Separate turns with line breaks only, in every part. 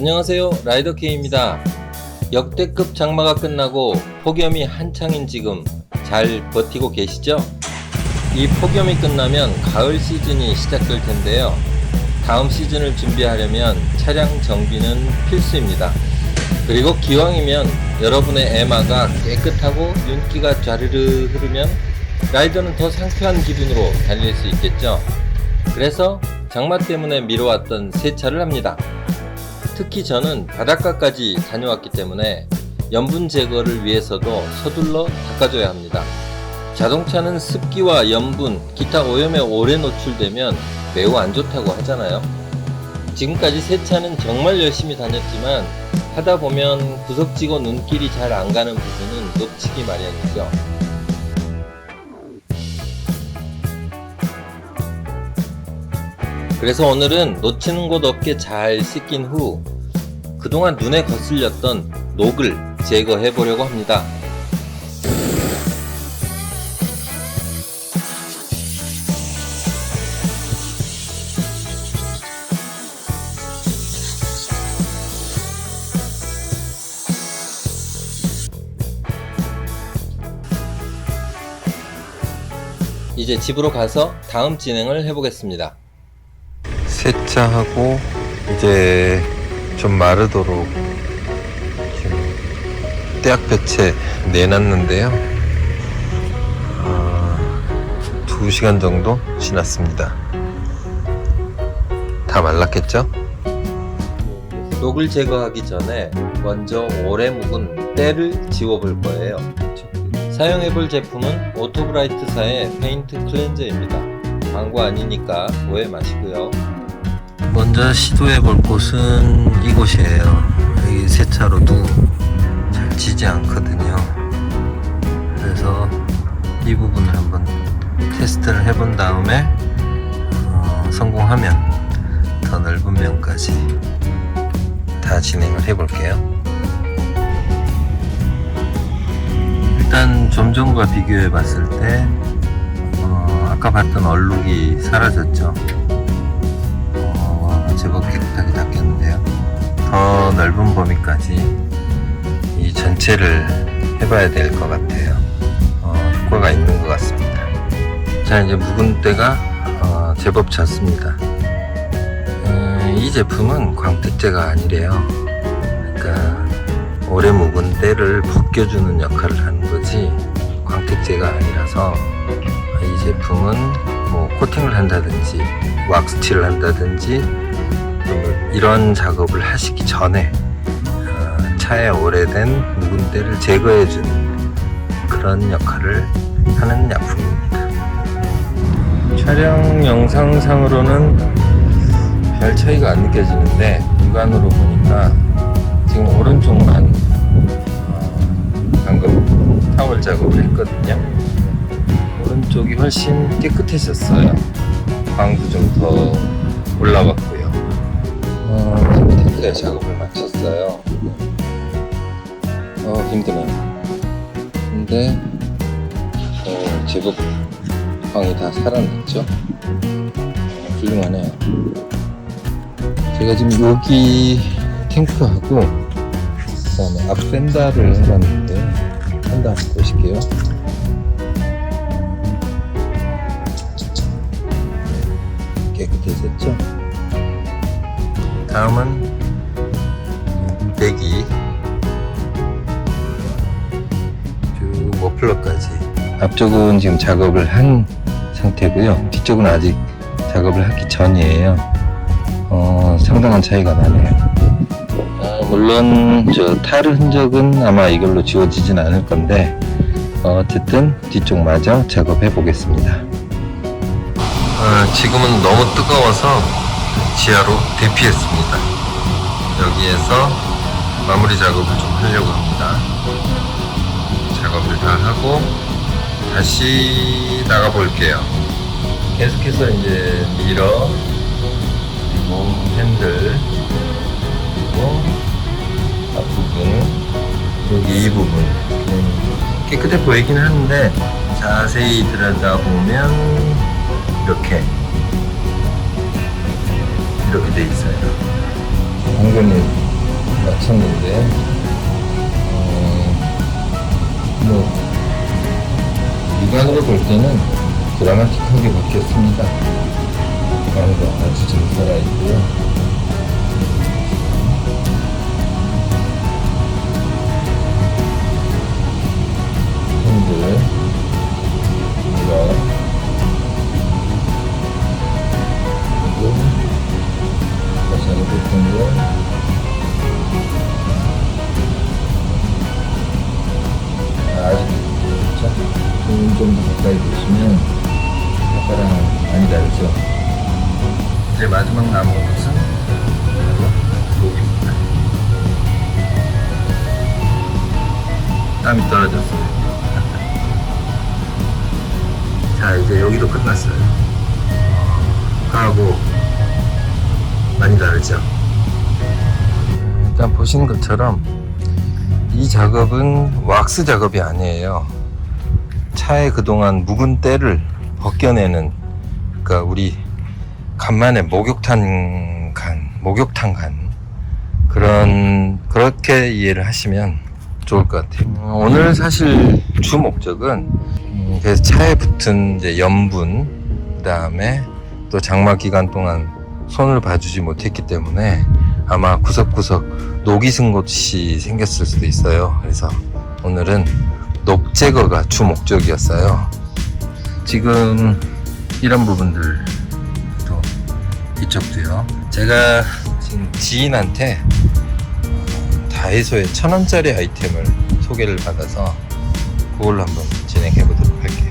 안녕하세요. 라이더케이입니다. 역대급 장마가 끝나고 폭염이 한창인 지금 잘 버티고 계시죠? 이 폭염이 끝나면 가을 시즌이 시작될 텐데요. 다음 시즌을 준비하려면 차량 정비는 필수입니다. 그리고 기왕이면 여러분의 에마가 깨끗하고 윤기가 좌르르 흐르면 라이더는 더 상쾌한 기분으로 달릴 수 있겠죠? 그래서 장마 때문에 미뤄왔던 세차를 합니다 특히 저는 바닷가까지 다녀왔기 때문에 염분 제거를 위해서도 서둘러 닦아줘야 합니다. 자동차는 습기와 염분, 기타 오염에 오래 노출되면 매우 안 좋다고 하잖아요. 지금까지 세차는 정말 열심히 다녔지만 하다 보면 구석지고 눈길이 잘 안 가는 부분은 놓치기 마련이죠. 그래서 오늘은 놓치는 곳 없게 잘 씻긴 후 그동안 눈에 거슬렸던 녹을 제거해 보려고 합니다. 이제 집으로 가서 다음 진행을 해보겠습니다.
세차하고 이제 좀 마르도록 지금 떼약 배채 내놨는데요. 어, 2시간 정도 지났습니다. 다 말랐겠죠?
녹을 제거하기 전에 먼저 오래 묵은 때를 지워볼 거예요. 사용해볼 제품은 오토브라이트사의 페인트 클렌저입니다. 광고 아니니까 오해 마시고요. 먼저 시도해 볼 곳은 이곳이에요. 여기 세차로도 잘 지지 않거든요. 그래서 이 부분을 한번 테스트를 해본 다음에 어, 성공하면 더 넓은 면까지 다 진행을 해 볼게요. 일단 좀 전과 비교해 봤을 때 어, 아까 봤던 얼룩이 사라졌죠. 어, 제법 깨끗하게 닦였는데요. 더 넓은 범위까지 이 전체를 해봐야 될 것 같아요. 어, 효과가 있는 것 같습니다. 자 이제 묵은 때가 어, 제법 졌습니다. 음, 이 제품은 광택제가 아니래요. 그러니까 오래 묵은 때를 벗겨주는 역할을 하는 거지 광택제가 아니라서 이 제품은 뭐 코팅을 한다든지 왁스칠을 한다든지 뭐 이런 작업을 하시기 전에 어, 차에 오래된 묵은 때를 제거해주는 그런 역할을 하는 약품입니다. 촬영 영상상으로는 별 차이가 안 느껴지는데 육안으로 보니까 지금 오른쪽만 어, 방금 타월 작업을 했거든요. 오른쪽이 훨씬 깨끗해졌어요. 광도 좀 더 올라갔고요. 어, 틴트에 작업을 마쳤어요. 어, 힘드네요. 근데 어, 제법 광이 다 살아났죠? 어, 훌륭하네요. 제가 지금 여기 탱크하고 그 다음에 앞 펜다를 해봤는데 펜다 한번 보실게요. 깨끗해졌죠? 다음은 앞쪽은 지금 작업을 한 상태고요. 뒤쪽은 아직 작업을 하기 전이에요. 어, 상당한 차이가 나네요. 아, 물론 저 타르 흔적은 아마 이걸로 지워지진 않을 건데 어, 어쨌든 뒤쪽마저 작업해 보겠습니다. 어, 지금은 너무 뜨거워서 지하로 대피했습니다. 여기에서 마무리 작업을 좀 하려고 합니다. 작업을 다 하고 다시 나가 볼게요. 계속해서 이제 미러, 그리고 핸들, 그리고 앞부분, 여기 이 부분. 음, 깨끗해 보이긴 하는데 자세히 들여다보면 이렇게 이렇게 돼 있어요. 방금
마쳤는데 어, 뭐 육안으로 볼 때는 드라마틱하게 바뀌었습니다. 육안으로 아주 잘 살아있고요. 이제 마지막 남은 것은 바로 녹입니다. 땀이 떨어졌어요. 자, 이제 여기도 끝났어요. 하고 많이 다르죠? 일단 보시는 것처럼 이 작업은 왁스 작업이 아니에요. 차에 그동안 묵은 때를 벗겨내는 그러니까 우리 간만에 목욕탕 간, 목욕탕 간 그런 그렇게 이해를 하시면 좋을 것 같아요. 어, 오늘 사실 주 목적은 음, 그래서 차에 붙은 이제 염분 그다음에 또 장마 기간 동안 손을 봐주지 못했기 때문에 아마 구석구석 녹이 쓴 곳이 생겼을 수도 있어요. 그래서 오늘은 녹 제거가 주 목적이었어요. 지금 이런 부분들 도 이쪽도요. 제가 지금 지인한테 어, 다이소에 천 원짜리 아이템을 소개를 받아서 그걸로 한번 진행해 보도록 할게요.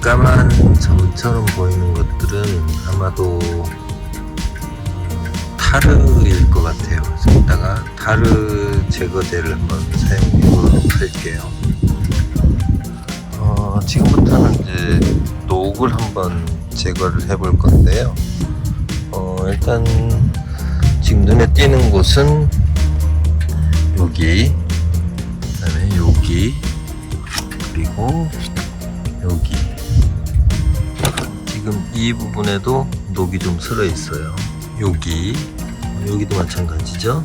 까만 점처럼 보이는 것들은 아마도 타르일 것 같아요. 이따가 타르 제거제를 한번 사용해 보도록 할게요. 어, 지금부터는 이제 녹을 한번 제거를 해볼 건데요. 어, 일단 지금 눈에 띄는 곳은 여기, 그다음에 여기, 그리고 여기 지금 이 부분에도 녹이 좀 슬어 있어요. 여기. 어, 여기도 마찬가지죠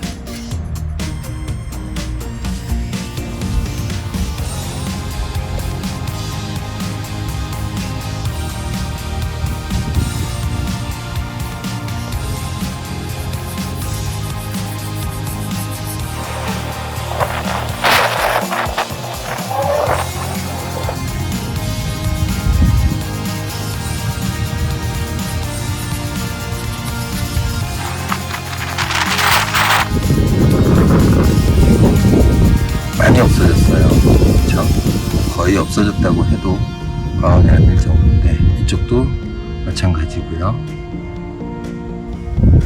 없어졌다고 해도 과언이 아닐 정도인데 이쪽도 마찬가지고요.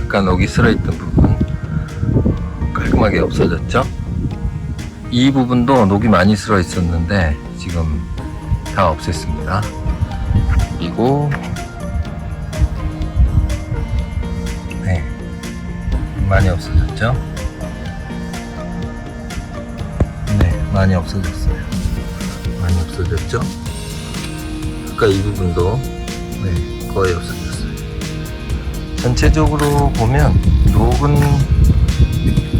아까 녹이 슬어있던 부분 깔끔하게 없어졌죠? 이 부분도 녹이 많이 슬어 있었는데 지금 다 없앴습니다. 그리고 네 많이 없어졌죠? 네, 많이 없어졌어요. 많이 없어졌죠? 아까 이 부분도 네, 거의 없어졌어요. 전체적으로 보면 녹은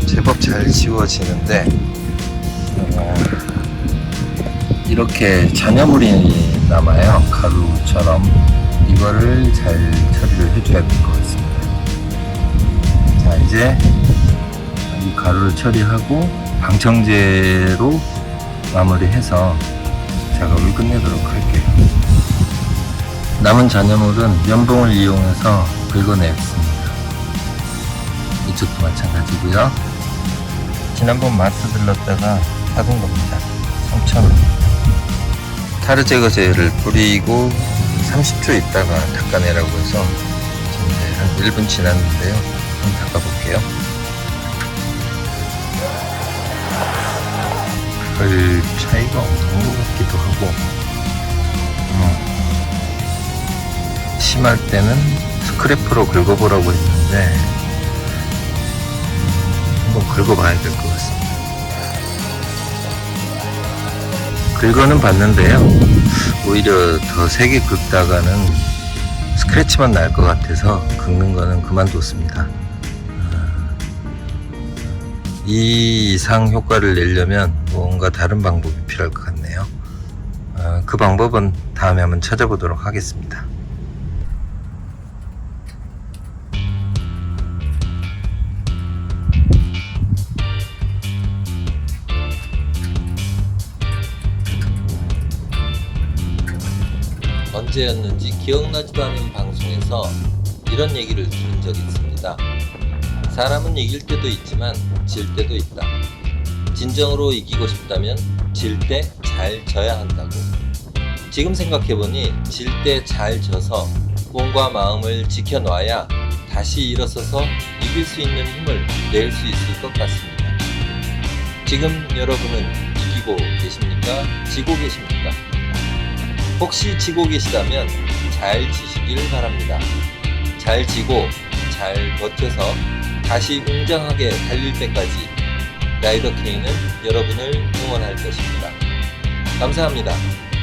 제법 잘 지워지는데 어, 이렇게 잔여물이 남아요. 가루처럼 이거를 잘 처리를 해줘야 될 것 같습니다. 자, 이제 이 가루를 처리하고 방청제로 마무리해서 작업을 끝내도록 할게요. 남은 잔여물은 면봉을 이용해서 긁어내겠습니다. 이쪽도 마찬가지고요. 지난번 마트 들렀다가 사둔 겁니다. 3,000원. 타르 제거제를 뿌리고 30초 있다가 닦아내라고 해서 지금 이제 한 1분 지났는데요. 한번 닦아볼게요. 별 차이가 없는 것 같기도 하고 음, 심할 때는 스크래퍼로 긁어보라고 했는데 한번 긁어봐야 될 것 같습니다. 긁어는 봤는데요. 오히려 더 세게 긁다가는 스크래치만 날 것 같아서 긁는 거는 그만뒀습니다. 아, 이 이상 효과를 내려면 뭔가 다른 방법이 필요할 것 같네요. 아, 그 방법은 다음에 한번 찾아보도록 하겠습니다.
언제였는지 기억나지도 않은 방송에서 이런 얘기를 들은 적이 있습니다. 사람은 이길 때도 있지만 질 때도 있다. 진정으로 이기고 싶다면 질 때 잘 져야 한다고. 지금 생각해보니 질 때 잘 져서 몸과 마음을 지켜놔야 다시 일어서서 이길 수 있는 힘을 낼 수 있을 것 같습니다. 지금 여러분은 이기고 계십니까? 지고 계십니까? 혹시 지고 계시다면 잘 지시길 바랍니다. 잘 지고 잘 버텨서 다시 웅장하게 달릴 때까지 라이더 K는 여러분을 응원할 것입니다. 감사합니다.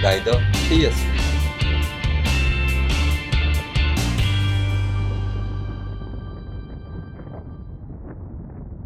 라이더 K였습니다.